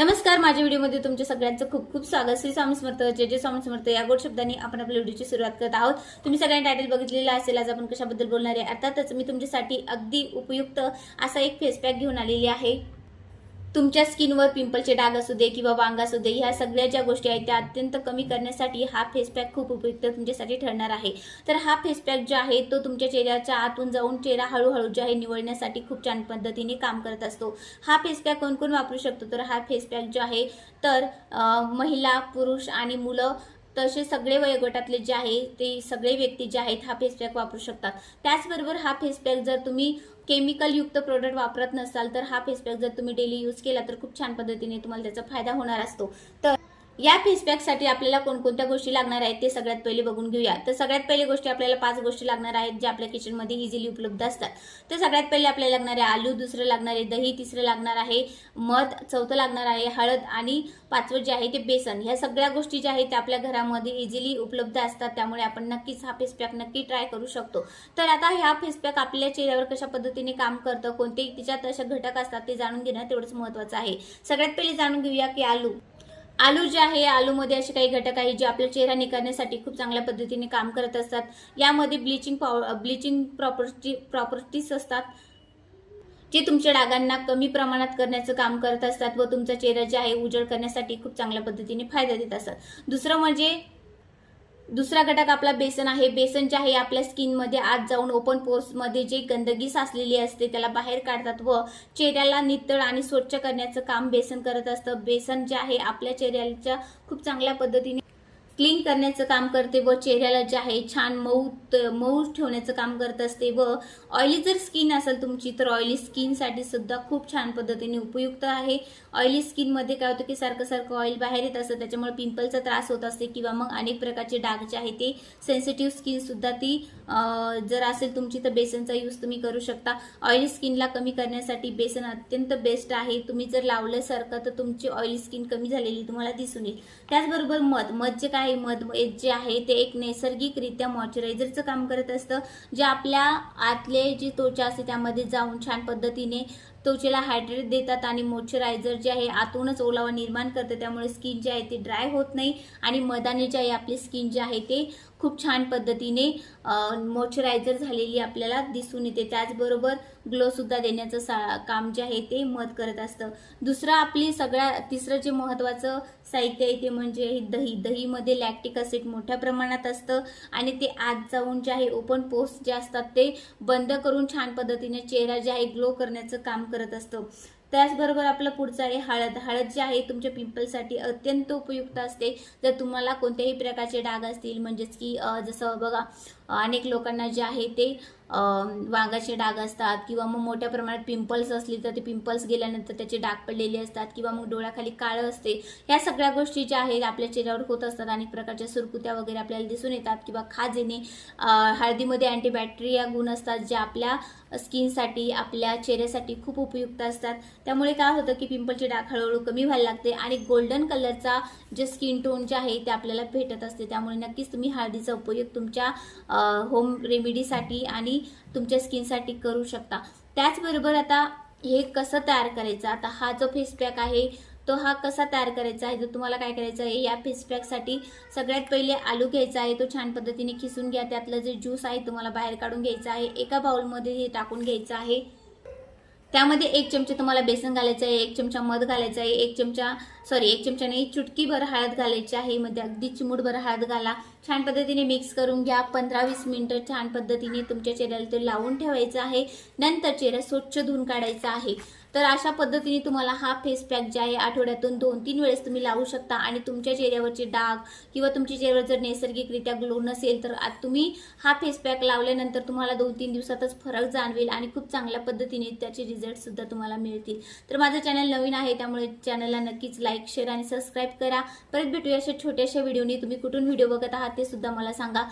नमस्कार माझ्या व्हिडिओमध्ये तुमच्या सगळ्यांचं खूप खूप स्वागत. श्री स्वामी समर्थ जे जे स्वामी समर्थ. या गोड शब्दांनी आपण आपल्या व्हिडिओची सुरुवात करत आहोत. तुम्ही सगळ्यांनी टायटल बघितलेला असेल आज आपण कशाबद्दल बोलणार आहे? अर्थातच मी तुमच्यासाठी अगदी उपयुक्त असा एक फेसपॅक घेऊन आलेली आहे. तुमच्या स्किनवर पिंपलचे डाग असू दे किंवा वांग असू दे ह्या सगळ्या ज्या गोष्टी आहेत त्या अत्यंत कमी करण्यासाठी हा फेस पॅक खूप उपयुक्त तुमच्यासाठी ठरणार आहे. तर हा फेस पॅक जो आहे तो तुमच्या चेहऱ्याच्या आतून जाऊन चेहरा हळूहळू जो आहे निवडण्यासाठी खूप छान पद्धतीने काम करत असतो. हा फेस पॅक कोण कोण वापरू शकतो? तर हा फेस पॅक जो आहे तर महिला पुरुष आणि मुलं तसे सगळे वयोगटातले जे आहे ते सगळे व्यक्ती जे आहेत हा फेसपॅक वापरू शकतात. त्याचबरोबर हा फेसपॅक जर तुम्ही केमिकल युक्त प्रोडक्ट वापरत नसाल तर हा फेसपॅक जर तुम्ही डेली यूज केला तर खूप छान पद्धतीने तुम्हाला त्याचा फायदा होणार असतो. तर या फेसपॅकसाठी आपल्याला कोणकोणत्या गोष्टी लागणार आहेत ते सगळ्यात पहिले बघून घेऊया. तर सगळ्यात पहिले गोष्टी आपल्याला पाच गोष्टी लागणार आहेत ज्या आपल्या किचनमध्ये इझिली उपलब्ध असतात. तर सगळ्यात पहिले आपल्याला लागणार आहे आलू दुसरं लागणार आहे दही तिसरं लागणार आहे मध चौथं लागणार आहे हळद आणि पाचवं जे आहे ते बेसन. ह्या सगळ्या गोष्टी ज्या आहेत त्या आपल्या घरामध्ये इझिली उपलब्ध असतात. त्यामुळे आपण नक्कीच हा फेसपॅक नक्की ट्राय करू शकतो. तर आता ह्या फेसपॅक आपल्या चेहऱ्यावर कशा पद्धतीने काम करतं कोणते तिच्यात असे घटक असतात ते जाणून घेणं तेवढंच महत्त्वाचं आहे. सगळ्यात पहिले जाणून घेऊया की आलू. आलू जे आहे आलूमध्ये असे काही घटक आहे जे आपला चेहरा निघण्यासाठी खूप चांगल्या पद्धतीने काम करत असतात. यामध्ये ब्लिचिंग पाव ब्लिचिंग प्रॉपर्टी प्रॉपर्टीज असतात जे तुमच्या डागांना कमी प्रमाणात करण्याचं काम करत असतात व तुमचा चेहरा जे आहे उजळ करण्यासाठी खूप चांगल्या पद्धतीने फायदा देत असतात. दुसरं म्हणजे दुसरा घटक आपला बेसन आहे. बेसन जे आहे आपल्या स्किनमध्ये आत जाऊन ओपन पोर्समध्ये जे गंदगी साचलेली असते त्याला बाहेर काढतात व चेहऱ्याला नितळ आणि स्वच्छ करण्याचं काम बेसन करत असतं. बेसन जे आहे आपल्या चेहऱ्याच्या खूप चांगल्या पद्धतीने क्लीन करण्याचं काम करते व चेहऱ्याला जे आहे छान मऊ मऊ ठेवण्याचं काम करत असते व ऑइली जर स्किन असेल तुमची तर ऑइली स्किनसाठी सुद्धा खूप छान पद्धतीने उपयुक्त आहे. ऑइली स्किनमध्ये काय होतं की सारखं सारखं ऑइल बाहेर येत असतं त्याच्यामुळे पिंपलचा त्रास होत असते किंवा मग अनेक प्रकारचे डाग जे आहे ते सेन्सिटिव्ह स्किन सुद्धा ती जर असेल तुमची तर बेसनचा यूज तुम्ही करू शकता. ऑइली स्किनला कमी करण्यासाठी बेसन अत्यंत बेस्ट आहे. तुम्ही जर लावलं सारखं तर तुमची ऑइली स्किन कमी झालेली तुम्हाला दिसून येईल. त्याचबरोबर मध मध जे काय काही मध जे आहे ते एक नैसर्गिकरित्या मॉइश्चरायझरचं काम करत असतं. जे आपल्या आतले जी त्वचा असते त्यामध्ये जाऊन छान पद्धतीने त्वचेला हायड्रेट देतात आणि मॉइश्चरायझर जे आहे आतूनच ओलावा निर्माण करतं. त्यामुळे स्किन जे आहे ते ड्राय होत नाही आणि मधाने जे आहे आपली स्किन जे आहे ते खूप छान पद्धतीने मॉइश्चरायझर झालेली आपल्याला दिसून येते. त्याचबरोबर ग्लोसुद्धा देण्याचं सा काम जे आहे ते मध करत असतं. दुसरं आपली सगळ्या तिसरं जे महत्त्वाचं साहित्य आहे ते म्हणजे हे दही. दहीमध्ये लॅक्टिक ॲसिड मोठ्या प्रमाणात असतं आणि ते आत जाऊन जे आहे ओपन पोस्ट जे असतात ते बंद करून छान पद्धतीने चेहरा जे आहे ग्लो करण्याचं काम करत असतं. त्याचबरोबर आपलं पुढचं आहे हळद. हळद जे आहे तुमच्या पिंपलसाठी अत्यंत उपयुक्त असते. जर तुम्हाला कोणत्याही प्रकारचे डाग असतील म्हणजेच की जसं बघा अनेक लोकांना जे आहे ते वांगाचे डाग असतात किंवा मग मोठ्या प्रमाणात पिंपल्स असली तर ते पिंपल्स गेल्यानंतर त्याचे डाग पडलेले असतात किंवा मग डोळ्याखाली काळं असते. ह्या सगळ्या गोष्टी ज्या आहेत आपल्या चेहऱ्यावर होत असतात. अनेक प्रकारच्या सुरकुत्या वगैरे आपल्याला दिसून येतात किंवा खाज येणे हळदीमध्ये अँटीबॅक्टेरिया गुण असतात जे आपल्या स्किनसाठी आपल्या चेहऱ्यासाठी खूप उपयुक्त असतात. त्यामुळे काय होतं की पिंपलचे डाग हळूहळू कमी व्हायला लागते आणि गोल्डन कलरचा जे स्किन टोन जे आहे ते आपल्याला भेटत असते. त्यामुळे नक्कीच तुम्ही हळदीचा उपयोग तुमच्या होम रेमेडीसाठी आणि तुमच्या स्किनसाठी करू शकता. त्याचबरोबर आता हे कसं तयार करायचं? आता हा जो फेस पॅक आहे तो हा कसा तयार करायचा आहे? तर तुम्हाला काय करायचं आहे या फेस पॅकसाठी सगळ्यात पहिले आलू घ्यायचा आहे तो छान पद्धतीने खिसून घ्या. त्यातलं जे ज्यूस आहे तुम्हाला बाहेर काढून घ्यायचं आहे एका बाउलमध्ये हे टाकून घ्यायचं आहे. त्यामध्ये एक चमचा तुम्हाला बेसन घालायचं आहे एक चमचा मध घालायचा आहे एक चमचा सॉरी एक चमचा नाही चुटकीभर हळद घालायची आहे. मध्ये अगदी चिमूटभर हळद घाला. छान पद्धतीने मिक्स करून घ्या. पंधरा वीस मिनटं छान पद्धतीने तुमच्या चेहऱ्याला ते लावून ठेवायचं आहे. नंतर चेहरा स्वच्छ धुवून काढायचा आहे. तर अशा पद्धतीने तुम्हाला हा फेस पॅक जे आहे आठवड्यातून दोन तीन वेळेस तुम्ही लावू शकता. आणि तुमच्या चेहऱ्यावरचे डाग किंवा तुमच्या चेहऱ्यावर जर नैसर्गिकरित्या ग्लो नसेल तर तुम्ही हा फेस पॅक लावल्यानंतर तुम्हाला दोन तीन दिवसातच फरक जाणवेल आणि खूप चांगल्या पद्धतीने त्याचे रिझल्टसुद्धा तुम्हाला मिळतील. तर माझं चॅनल नवीन आहे त्यामुळे चॅनलला नक्कीच लाईक शेअर आणि सबस्क्राईब करा. परत भेटूया अशा छोट्याशा व्हिडिओनी तुम्ही कुठून व्हिडिओ बघत आहात ते सुद्धा मला सांगा.